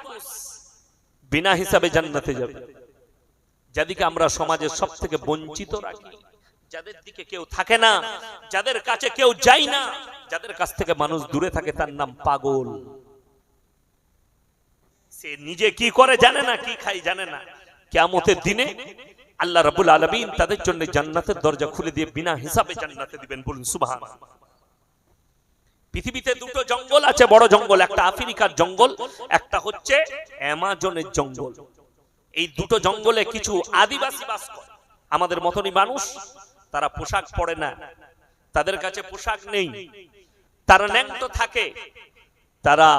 মানুষ বিনা হিসাবে জান্নাতে যাবে। যাদেরকে আমরা সমাজের সব থেকে বঞ্চিত রাখি যাদের দিকে কেউ থাকে না যাদের কাছে কেউ যায় না যাদের কাছ থেকে মানুষ দূরে থাকে তার নাম পাগল। সে নিজে কি করে জানে না কি খাই জানে না। কেমতের দিনে আল্লাহ রাবুল আলমিন তাদের জন্য জান্নাতের দরজা খুলে দিয়ে বিনা হিসাবে জান্নাতে দিবেন বলুন সুবাহ পৃথিবীতে দুটো জঙ্গল আছে, বড় জঙ্গল, একটা আফ্রিকার জঙ্গল, একটা হচ্ছে অ্যামাজনের জঙ্গল। এই দুটো জঙ্গলে কিছু আদিবাসী বাস করে। আমাদের মতনই মানুষ, তারা পোশাক পরে না। তাদের কাছে পোশাক নেই। তারা ন্যাংটো থাকে। তারা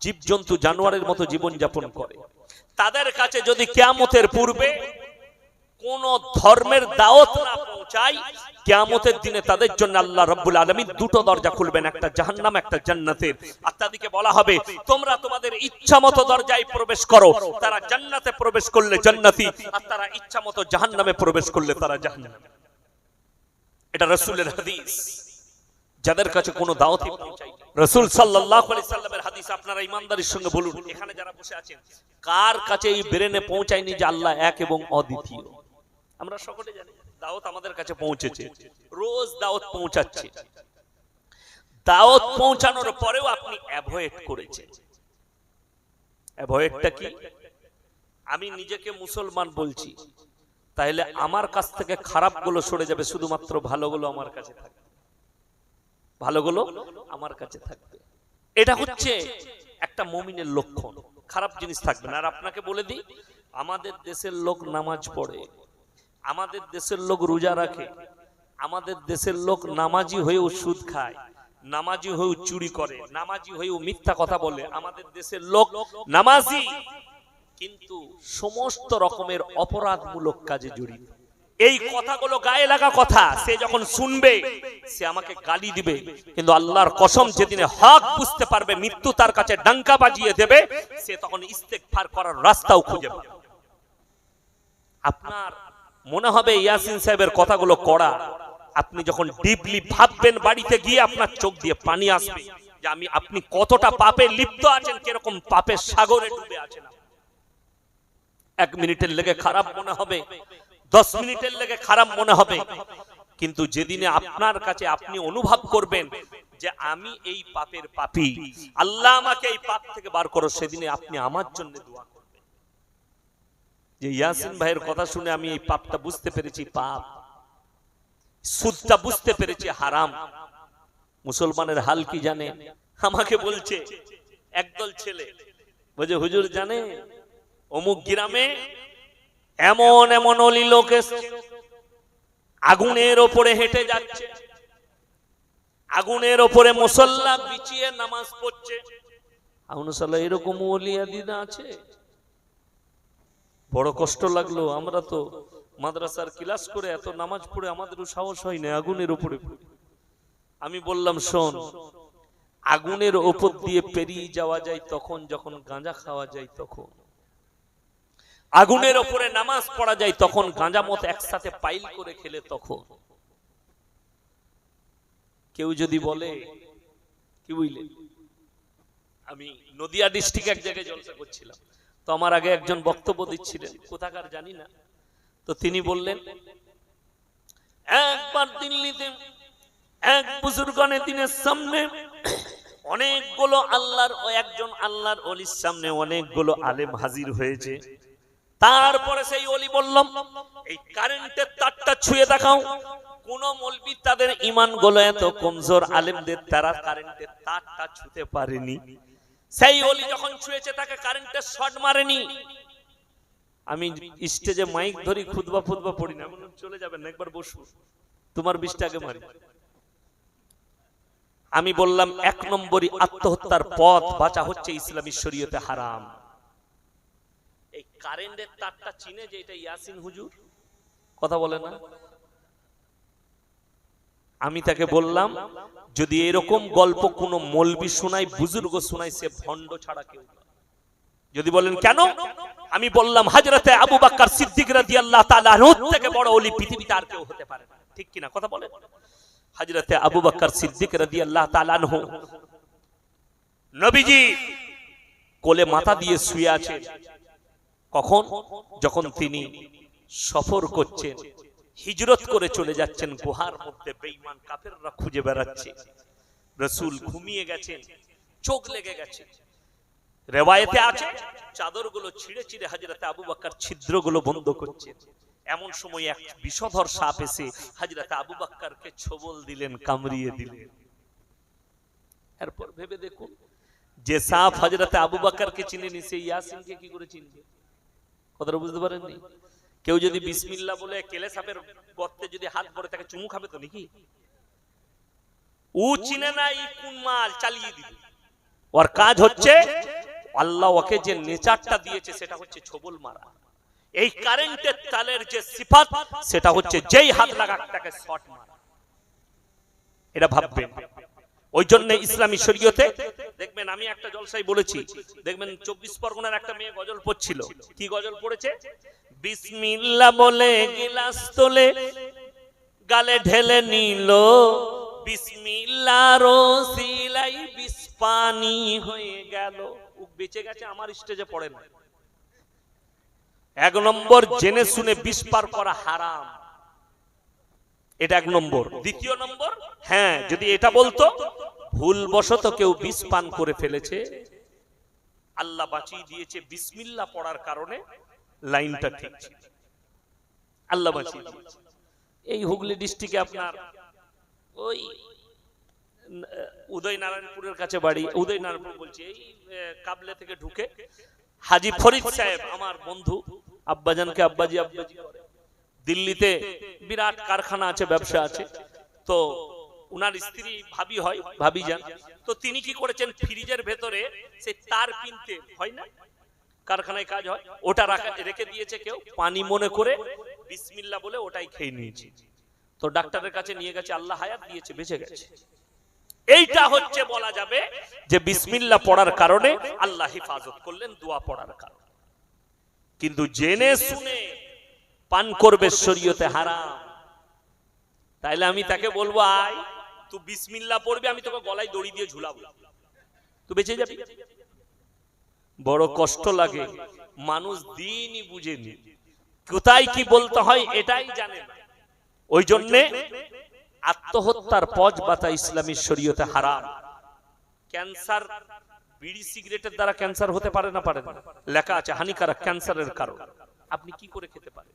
জীবজন্তু জানোয়ারের মতো জীবন যাপন করে। তাদের কাছে যদি কেয়ামতের পূর্বে কোন ধর্মের দাওয়াত না পৌঁছায় কেয়ামতের দিনে তাদের জন্য আল্লাহ রব্বুল আলমী দুটো দরজা খুলবেন, একটা জাহান্নাম, একটা জান্নাতের আর তাদেরকে বলা হবে, তোমরা তোমাদের ইচ্ছা মতো দরজায় প্রবেশ করো। তারা জান্নাতে প্রবেশ করলে জান্নাতি, আর তারা ইচ্ছা মতো জাহান্নামে প্রবেশ করলে তারা জাহান্নামে। এটা রসুলের হাদিস। যাদের কাছে কোনো দাওয়াতই পৌঁছায় রসুল সাল্লামের হাদিস আপনারা ইমানদারির সঙ্গে বলুন। এখানে যারা বসে আছেন, কার কাছে এই ব্রেনে পৌঁছায়নি যে আল্লাহ এক এবং অদ্বিতীয়? আমরা সকলে জানি। দাওয়াত আমাদের কাছে পৌঁছেছে। রোজ দাওয়াত পৌঁছাচ্ছে। দাওয়াত পৌঁছানোর পরেও আপনি অ্যাভয়েড করেছেন। অ্যাভয়েডটা কি? আমি নিজেকে মুসলমান বলছি। তাহলে আমার কাছ থেকে খারাপগুলো সরে যাবে শুধুমাত্র ভালোগুলো আমার কাছে থাকবে। ভালোগুলো আমার কাছে থাকবে। এটা হচ্ছে একটা মমিনের লক্ষণ। খারাপ জিনিস থাকবে না। আর আপনাকে বলে দিই আমাদের দেশের লোক নামাজ পড়ে। আমাদের দেশের লোক রোজা রাখে, আমাদের দেশের লোক নামাজি হয়েও সুদ খায়, নামাজি হয়েও চুরি করে, নামাজি হয়েও মিথ্যা কথা বলে। আমাদের দেশের লোক নামাজি, কিন্তু সমস্ত রকমের অপরাধমূলক কাজে জড়িত। এই কথাগুলো গায়ে লাগা কথা, সে যখন শুনবে, সে আমাকে গালি দিবে। কিন্তু আল্লাহর কসম, যেদিনে হক বুঝতে পারবে, মৃত্যু তার কাছে ডাঙ্কা বাজিয়ে দেবে, সে তখন ইস্তেকফার করার রাস্তাও খুঁজে পাবে। আপনার মনে হবে ইয়াসিন সাহেবের কথাগুলো কড়া। আপনি যখন ডিপলি ভাববেন বাড়িতে গিয়ে আপনার চোখ দিয়ে পানি আসবে যে আমি, আপনি কতটা পাপে লিপ্ত আছেন, কীরকম পাপের সাগরে ডুবে আছেন এক মিনিটের লেগে খারাপ মনে হবে, দশ মিনিটের লেগে খারাপ মনে হবে। কিন্তু যেদিনে আপনার কাছে আপনি অনুভব করবেন যে আমি এই পাপের পাপী, আল্লাহ আমাকে এই পাপ থেকে বার করো, সেদিনে আপনি আমার জন্য যে ইয়াসিন ভাইয়ের কথা শুনে আমি এই পাপটা বুঝতে পেরেছি, পাপ। সুদটা বুঝতে পেরেছি, হারাম। মুসলমানের হাল কি জানে? আমাকে বলছে, একদল ছেলে। বলছে, হুজুর জানে, অমুক গ্রামে এমন এমন অলি লোক আগুনের ওপরে হেঁটে যাচ্ছে, আগুনের ওপরে মুসল্লা বিছিয়ে নামাজ পড়ছে। আগুনসাল্লাহ এরকম অলিয়া দিদা আছে? বড় কষ্ট লাগল, আমরা তো মাদ্রাসার ক্লাস করে এত নামাজ পড়ে আমাদেরও সাহস হয় না আগুনের পড়ে। আমি বললাম, শোন, আগুনের ওপর দিয়ে পেরিয়ে যাওয়া যায় তখন, যখন গাঁজা খাওয়া যায় তখন। আগুনের ওপরে নামাজ পড়া যায় তখন, গাঁজা মত একসাথে পাইল করে খেলে তখন। কেউ যদি বলে, কি বুঝলে? আমি নদিয়া ডিস্ট্রিক্ট এক জায়গায় জলসা করছিলাম। তো আমার আগে একজন বক্তব্য দিচ্ছিলেন। কোথাকার জানি না। তো তিনি বললেন, একবার দিল্লিতে এক বুজুর্গনের দিনের সামনে অনেকগুলো আল্লাহর ও একজন আল্লাহর অলির সামনে অনেকগুলো আলেম হাজির হয়েছে। তারপরে সেই অলি বললাম এই কারেন্টের তারটা ছুঁয়ে দেখাও। কোন মলবি তাদের ইমানগুলো এত কমজোর আলেমদের তারা কারেন্টের তারটা ছুঁতে পারেনি। সেই অলি যখন ছুঁয়েছে তাকে কারেন্টের শর্ট মারেনি। আমি স্টেজে মাইক ধরি খুদবা ফুদবা পড়ি না। বললাম, চলে যাবেন একবার বসুন। তোমার বিষটা আগে মারি। আমি বললাম এক নম্বরই আত্মহত্যার পথ বাঁচা হচ্ছে ইসলামী শরীয়তে হারাম। এই কারেন্টের তারটা চিনে যে এটা ইয়াসিন হুজুর? কথা বলে না? আমি তাকে বললাম, যদি এরকম গল্প কোন মলবি শোনাই বুজুর্গ শোনাই সে ভণ্ড ছাড়া কেউ যদি বলেন, কেন? আমি বললাম হাজরতে আবু বাক্কার সিদ্দিক তাআলা আনহু থেকে বড় অলি, পৃথিবীতে আর কেউ হতে পারে ঠিক কিনা কথা বলেন? হাজরতে আবু বাক্কার সিদ্দিক রাদিয়াল্লাহু তাআলা আনহু, নবীজি কোলে মাথা দিয়ে শুয়ে আছেন। কখন? যখন তিনি সফর করছেন। হিজরত করে চলে যাচ্ছেন গুহার মধ্যে, বেঈমান কাফেররা খুঁজে বেড়াচ্ছে। রসুল ঘুমিয়ে গেছেন, চোখ লেগে গেছে। রেওয়ায়েতে আছে, চাদরগুলো ছিঁড়ে ছিঁড়ে হাজরাতে আবু বাক্কার ছিদ্রগুলো বন্ধ করছে। এমন সময় এক বিষধর সাপ এসে হাজরাতে আবু বাক্কারকে ছবল দিলেন, কামড়িয়ে দিলেন। এরপর ভেবে দেখুন, যে সাপ হাজরাতে আবু বাক্কারকে চিনেনি সেই ইয়াসিনকে কি করে চিনবে? কথাটা বুঝতে পারেননি? কেউ যদি বিসমিল্লাহ বলে কেলে সাপের গর্তে যদি হাত পড়ে তাকে চুমু খাবে তো নাকি? ও চিনে না এই কোন মাল চালিয়ে দিবে। ওর কাজ হচ্ছে আল্লাহ ওকে যে নেচারটা দিয়েছে সেটা হচ্ছে ছবল মারা। এই কারেন্টের তালের যে সিফাত সেটা হচ্ছে যেই হাত লাগাক তাকে শট মারা। এটা ভাববে। ওই জন্য ইসলামী শরীয়তে দেখবেন আমি একটা জলসাই বলেছি দেখবেন চব্বিশ পরগনার একটা মেয়ে গজল পড়ছিল। কি গজল পড়েছে? বিসমিল্লা বলে গিলাস তোলে, গালে ঢেলে নিল। বিসমিল্লার সিলাই বিস্পানি হয়ে গেল। বেঁচে গেছে, আমার স্টেজে পড়ে না। এক নম্বর জেনে শুনে বিষ পার করা হারাম। এটা এক নম্বর। দ্বিতীয় নম্বর হ্যাঁ যদি এটা বলতো, ভুলবশত কেউ বিষ পান করে ফেলেছে। আল্লাহ বাঁচিয়ে দিয়েছে বিসমিল্লা পড়ার কারণে। লাইনটা ঠিক। আল্লাহ এই হুগলি ডিস্ট্রিক্টে আপনার ওই উদয় নারায়ণপুরের কাছে বাড়ি উদয় নারায়ণপুর বলছি এই কাবলে থেকে ঢুকে হাজি ফরিদ সাহেব আমার বন্ধু আব্বাজানকে আব্বাজি আব্বাজি দিল্লিতে বিরাট কারখানা আছে ব্যবসা আছে। তো উনার স্ত্রী ভাবি হয় ভাবি যান। তো তিনি কি করেছেন? ফ্রিজের ভেতরে সেই তার কিনতে হয় না? কারখানায় কাজ হয়, ওটা রাখা, রেখে দিয়েছে কেউ, পানি মনে করে বিসমিল্লা বলে ওটাই খেয়ে নিয়েছে। তো ডাক্তারের কাছে নিয়ে গেছে, আল্লাহ হায়াত দিয়েছে, বেঁচে গেছে। এইটা হচ্ছে বলা যাবে যে বিসমিল্লা পড়ার কারণে আল্লাহ হেফাজত করলেন দোয়া পড়ার কারণে। কিন্তু জেনে শুনে পান করবে শরীয়তে হারাম। তাইলে আমি তাকে বলব, আয়, তুই বিসমিল্লা পড়বি, আমি তোকে গলায় দড়ি দিয়ে ঝুলাবো। তুই বেঁচে যাবি? বড় কষ্ট লাগে। মানুষ দিনই বুঝেনি কোথায় কি বলতে হয় এটাই জানে না। ওই জন্যে আত্মহত্যার পজ বাতা ইসলামী শরীয়তে হারাম। ক্যান্সার বিড়ি সিগারেটের দ্বারা ক্যান্সার হতে পারে না পারে লেখা আছে হানিকারক ক্যান্সারের কারণ। আপনি কি করে খেতে পারেন?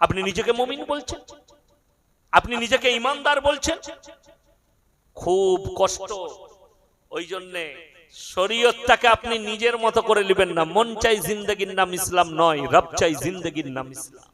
আপনি নিজেকে মমিন বলছেন? আপনি নিজেকে ইমানদার বলছেন? খুব কষ্ট। ওই জন্যে শরীয়তটাকে আপনি নিজের মতো করে নেবেন না। মন চাই জিন্দগির নাম ইসলাম নয়, রব চাই জিন্দগির নাম ইসলাম।